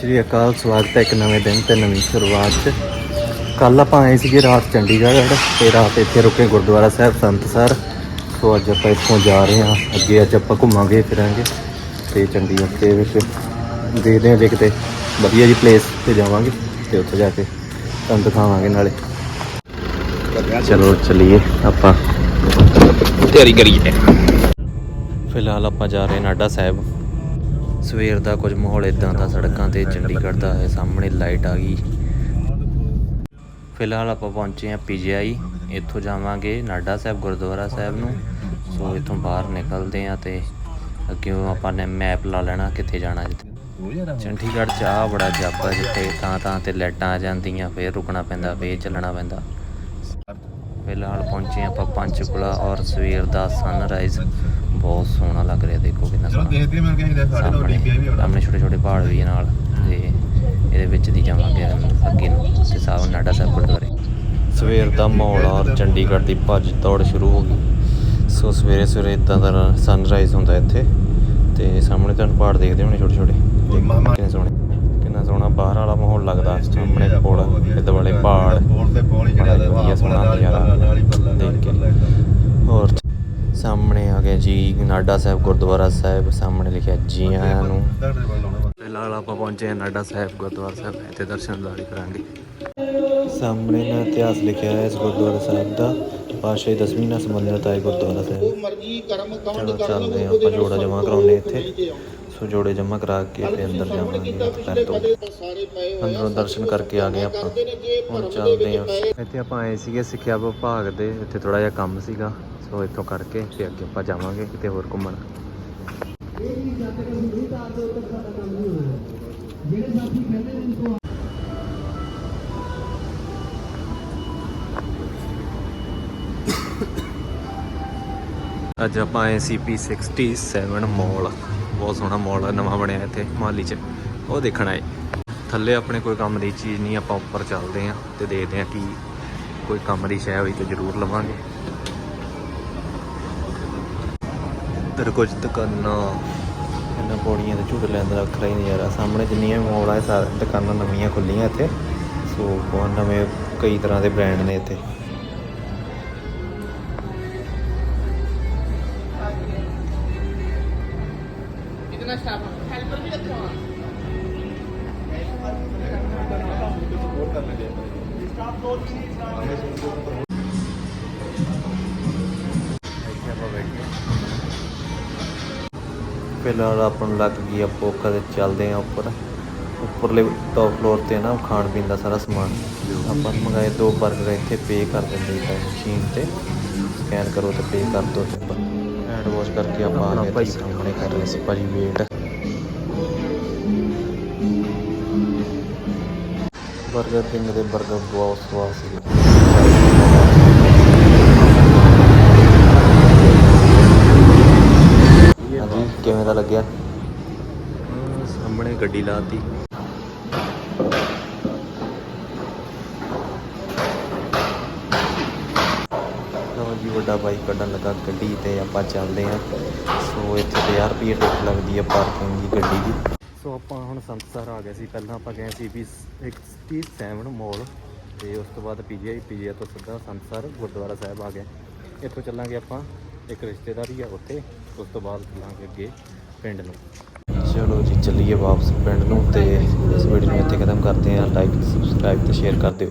ਸ਼੍ਰੀ ਅਕਾਲ, ਸਵਾਗਤ ਹੈ ਇੱਕ ਨਵੇਂ ਦਿਨ ਤੇ ਨਵੀਂ ਸ਼ੁਰੂਆਤ 'ਚ। ਕੱਲ ਆਪਾਂ ਆਏ ਸੀਗੇ ਰਾਤ ਚੰਡੀਗੜ੍ਹ, ਤੇ ਰਾਤ ਇੱਥੇ ਰੁਕੇ ਗੁਰਦੁਆਰਾ ਸਾਹਿਬ ਸੰਤਸਰ ਸੋ ਅੱਜ ਆਪਾਂ ਇੱਥੋਂ ਜਾ ਰਹੇ ਹਾਂ, ਅੱਗੇ ਅੱਜ ਆਪਾਂ ਘੁੰਮਾਂਗੇ, ਫਿਰਾਂਗੇ, ਤੇ ਚੰਡੀਗੜ੍ਹ ਦੇ ਵਿੱਚ ਦੇਖਦੇ ਹਾਂ, ਜੇ ਕਿਤੇ ਵਧੀਆ ਜੀ ਪਲੇਸ ਤੇ ਜਾਵਾਂਗੇ, ਤੇ ਉੱਥੇ ਜਾ ਕੇ ਤੁਹਾਨੂੰ ਦਿਖਾਵਾਂਗੇ ਨਾਲੇ। ਚਲੋ ਚਲੀਏ ਆਪਾਂ। ਤਿਆਰੀ ਕਰੀਏ। ਫਿਲਹਾਲ ਆਪਾਂ ਜਾ ਰਹੇ ਨਾਡਾ ਸਾਹਿਬ। ਸਵੇਰ ਦਾ ਕੁਝ ਮਾਹੌਲ ਇਦਾਂ ਦਾ ਸੜਕਾਂ ਤੇ ਚੰਡੀਗੜ੍ਹ ਦਾ ਹੈ, ਸਾਹਮਣੇ ਲਾਈਟ ਆ ਗਈ। ਫਿਲਹਾਲ ਆਪਾਂ ਪਹੁੰਚੇ ਹਾਂ ਪੀਜੀਆਈ, ਇੱਥੋਂ ਜਾਵਾਂਗੇ ਨਾਡਾ ਸਾਹਿਬ, ਗੁਰਦੁਆਰਾ ਸਾਹਿਬ ਨੂੰ। ਸੋ ਇੱਥੋਂ ਬਾਹਰ ਨਿਕਲਦੇ ਹਾਂ ਤੇ ਅੱਗੇ ਆਪਾਂ ਨੇ ਮੈਪ ਲਾ ਲੈਣਾ ਕਿੱਥੇ ਜਾਣਾ ਜਿੱਥੇ। ਚੰਡੀਗੜ੍ਹ ਚ ਆ ਬੜਾ ਜਾਪਾ ਜਿੱਥੇ ਤਾਂ ਤਾਂ ਤੇ ਲਾਈਟਾਂ ਆ ਜਾਂਦੀਆਂ, ਫੇਰ ਰੁਕਣਾ ਪੈਂਦਾ, ਫੇਰ ਚੱਲਣਾ ਪੈਂਦਾ। ਫਿਲਹਾਲ ਪਹੁੰਚੇ ਆਪਾਂ ਪੰਚਕੁਲਾ ਔਰ ਸਵੇਰ ਦਾ ਸਨਰਾਈਜ਼। ਬਹੁਤ ਸੋਹਣਾ ਲੱਗ ਰਿਹਾ, ਦੇਖੋ ਚਲੋ ਸਾਡੇ ਡੀਪੀਆਈ ਵੀ ਆਉਣਾ। ਸਾਹਮਣੇ ਛੋਟੇ ਛੋਟੇ ਪਹਾੜ ਵੀ ਆ ਨਾਲ ਤੇ ਇਹਦੇ ਵਿੱਚ ਦੀ ਜਾਵਾਂਗੇ ਅੱਗੇ ਨੂੰ ਤੇ ਸਾਹਿਬ ਨਾਡਾ ਸਾਹਿਬ ਗੁਰਦੁਆਰੇ। ਸਵੇਰ ਦਾ ਮਾਹੌਲ ਔਰ ਚੰਡੀਗੜ੍ਹ ਦੀ ਭੱਜ ਦੌੜ ਸ਼ੁਰੂ ਹੋ ਗਈ। ਸੋ ਸਵੇਰੇ ਸਵੇਰੇ ਇਦਾਂ ਦਾ ਸਨਰਾਈਜ਼ ਹੁੰਦਾ ਇੱਥੇ ਤੇ ਸਾਹਮਣੇ ਤੁਹਾਨੂੰ ਪਹਾੜ ਦੇਖਦੇ ਹੋਣੇ ਛੋਟੇ ਛੋਟੇ ਕਿੰਨੇ ਸੋਹਣੇ ਕਿੰਨਾ ਸੋਹਣਾ ਬਾਹਰ ਵਾਲਾ ਮਾਹੌਲ ਲੱਗਦਾ ਸਾਹਮਣੇ ਪੁਲ ਇਹਦੇ ਵਾਲੇ ਪਹਾੜ। ਪੋਲ ਤੇ ਪੌਲ ਹੀ ਬੜਾ ਚੜਿਆ ਵਧੀਆ ਸੋਹਣਾ ਨਜ਼ਾਰਾ ਦੇਖ ਕੇ ਹੋਰ ਸਾਹਮਣੇ ਆ ਗਿਆ ਜੀ ਨਾਡਾ ਸਾਹਿਬ ਗੁਰਦੁਆਰਾ ਸਾਹਿਬ ਸਾਹਮਣੇ ਲਿਖਿਆ ਜੀ ਆਇਆਂ ਨੂੰ। ਫਿਲਹਾਲ ਆਪਾਂ ਪਹੁੰਚੇ ਹਾਂ ਨਾਡਾ ਸਾਹਿਬ ਗੁਰਦੁਆਰਾ ਸਾਹਿਬ ਇੱਥੇ ਦਰਸ਼ਨ ਦਾਰੀ ਕਰਾਂਗੇ। ਸਾਹਮਣੇ ਨਾ ਇਤਿਹਾਸ ਲਿਖਿਆ ਹੈ ਇਸ ਗੁਰਦੁਆਰਾ ਸਾਹਿਬ ਦਾ। ਪਾਸ਼ੇ ਦਸਵੀਂ ਨਾਲ ਸੰਬੰਧਿਤ ਹੈ ਗੁਰਦੁਆਰਾ ਸਾਹਿਬ। ਮਰਜ਼ੀ ਕਰਮ ਆਪਾਂ ਜੋੜਾ ਜਮਾ ਕਰਾਉਣੇ ਇੱਥੇ। ਸੋ ਜੋੜੇ ਜਮਾ ਕਰਾ ਕੇ ਤੇ ਅੰਦਰ ਜਾਵਾਂਗੇ ਪੈਰ ਤੋਂ। ਅੰਦਰੋਂ ਦਰਸ਼ਨ ਕਰਕੇ ਆ ਗਏ ਆਪਾਂ। ਹੁਣ ਚੱਲਦੇ ਹਾਂ। ਇੱਥੇ ਆਪਾਂ ਆਏ ਸੀਗੇ ਸਿੱਖਿਆ ਵਿਭਾਗ ਦੇ ਇੱਥੇ ਥੋੜਾ ਜਿਹਾ ਕੰਮ ਸੀਗਾ ਸੋ ਇੱਥੋਂ ਕਰਕੇ ਤੇ ਅੱਗੇ ਆਪਾਂ ਜਾਵਾਂਗੇ ਕਿਤੇ ਹੋਰ ਘੁੰਮਣ। ਅੱਜ ਆਪਾਂ ਆਏ ਸੀ P67 ਮਾਲ ਬਹੁਤ ਸੋਹਣਾ ਮਾਲ ਆ, ਨਵਾਂ ਬਣਿਆ ਇੱਥੇ ਮਾਲੀ 'ਚ। ਉਹ ਦੇਖਣਾ ਹੈ ਥੱਲੇ ਆਪਣੇ ਕੋਈ ਕੰਮ ਦੀ ਚੀਜ਼ ਨਹੀਂ, ਆਪਾਂ ਉੱਪਰ ਚੱਲਦੇ ਆਂ ਤੇ ਦੇਖਦੇ ਆਂ ਕੀ ਕੋਈ ਕੰਮ ਦੀ ਸ਼ੈ ਹੋਈ ਤਾਂ ਜ਼ਰੂਰ ਲਵਾਂਗੇ। ਇੱਧਰ ਕੁਝ ਦੁਕਾਨਾਂ। ਇਹਨਾਂ ਪੌੜੀਆਂ ਤੇ ਝੂਟ ਲੈਣ ਦਾ ਵੱਖਰਾ ਹੀ ਨਜ਼ਾਰਾ। ਸਾਹਮਣੇ ਜਿੰਨੀਆਂ ਵੀ ਮਾਲ ਆ ਸਾਰੇ ਦੁਕਾਨਾਂ ਨਵੀਆਂ ਖੁੱਲੀਆਂ ਇੱਥੇ। ਸੋ ਬਹੁਤ ਨਵੇਂ ਕਈ ਤਰ੍ਹਾਂ ਦੇ ਬ੍ਰਾਂਡ ਨੇ ਇੱਥੇ। ਫਿਲਹਾਲ ਆਪਾਂ ਨੂੰ ਲੱਗ ਗਈ ਆ ਭੁੱਖ ਤੇ ਚੱਲਦੇ ਆ ਉੱਪਰ। ਉੱਪਰਲੇ ਟੌਪ ਫਲੋਰ ਤੇ ਨਾ ਖਾਣ ਪੀਣ ਦਾ ਸਾਰਾ ਸਮਾਨ। ਆਪਾਂ ਮੰਗਾਏ ਦੋ ਬਰਗਰ ਇੱਥੇ ਪੇ ਕਰ ਦਿੰਦੇ ਆ ਮਸ਼ੀਨ ਤੇ। ਸਕੈਨ ਕਰੋ ਤੇ ਪੇ ਕਰ ਦੋ ਹੈਂਡ ਵਾਸ਼ ਕਰਕੇ ਆਪਾਂ ਆ ਗਏ ਤੇ ਸਾਹਮਣੇ ਕਰ ਰਹੇ ਸੀ ਭਾਜੀ ਵੇਟ 버ਗਰ ਕਿੰਗ ਦੇ 버ਗਰ ਬਹੁਤ ਸਵਾਦ ਸੀ। ਕਿਵੇਂ ਦਾ ਲੱਗਿਆ? ਸਾਹਮਣੇ ਗੱਡੀ ਲਾਤੀ। ਵੱਡਾ ਬਾਈਕ ਕੱਢਣ ਲੱਗਾ, ਗੱਡੀ ਤੇ ਆਪਾਂ ਚੱਲਦੇ ਹਾਂ। ਸੋ ਇੱਥੇ 50 ਰੁਪਏ ਟਿਕਟ ਲੱਗਦੀ ਹੈ ਪਾਰਕਿੰਗ ਦੀ ਗੱਡੀ ਦੀ। ਸੋ ਆਪਾਂ ਹੁਣ ਸੰਤਸਰ ਆ ਗਏ ਸੀ। ਪਹਿਲਾਂ ਆਪਾਂ ਗਏ ਸੀ ਵੀ 67 ਮੋਲ ਤੇ ਉਸ ਤੋਂ ਬਾਅਦ ਪੀਜੀਆਈ ਪੀਜੀਆਈ ਤੋਂ ਸਿੱਧਾ ਸੰਤਸਰ, ਗੁਰਦੁਆਰਾ ਸਾਹਿਬ ਆ ਗਏ। ਇੱਥੋਂ ਚੱਲਾਂਗੇ ਆਪਾਂ, ਇੱਕ ਰਿਸ਼ਤੇਦਾਰੀ ਆ ਉੱਥੇ, ਉਸ ਤੋਂ ਬਾਅਦ ਚੱਲਾਂਗੇ ਅੱਗੇ ਪਿੰਡ ਨੂੰ। ਚਲੋ ਜੀ, ਚੱਲੀਏ ਵਾਪਸ ਪਿੰਡ ਨੂੰ ਤੇ ਇਸ ਵੀਡੀਓ ਨੂੰ ਇੱਥੇ ਖਤਮ ਕਰਦੇ ਹਾਂ। ਲਾਈਕ ਸਬਸਕ੍ਰਾਈਬ ਤੇ ਸ਼ੇਅਰ ਕਰ ਦਿਓ।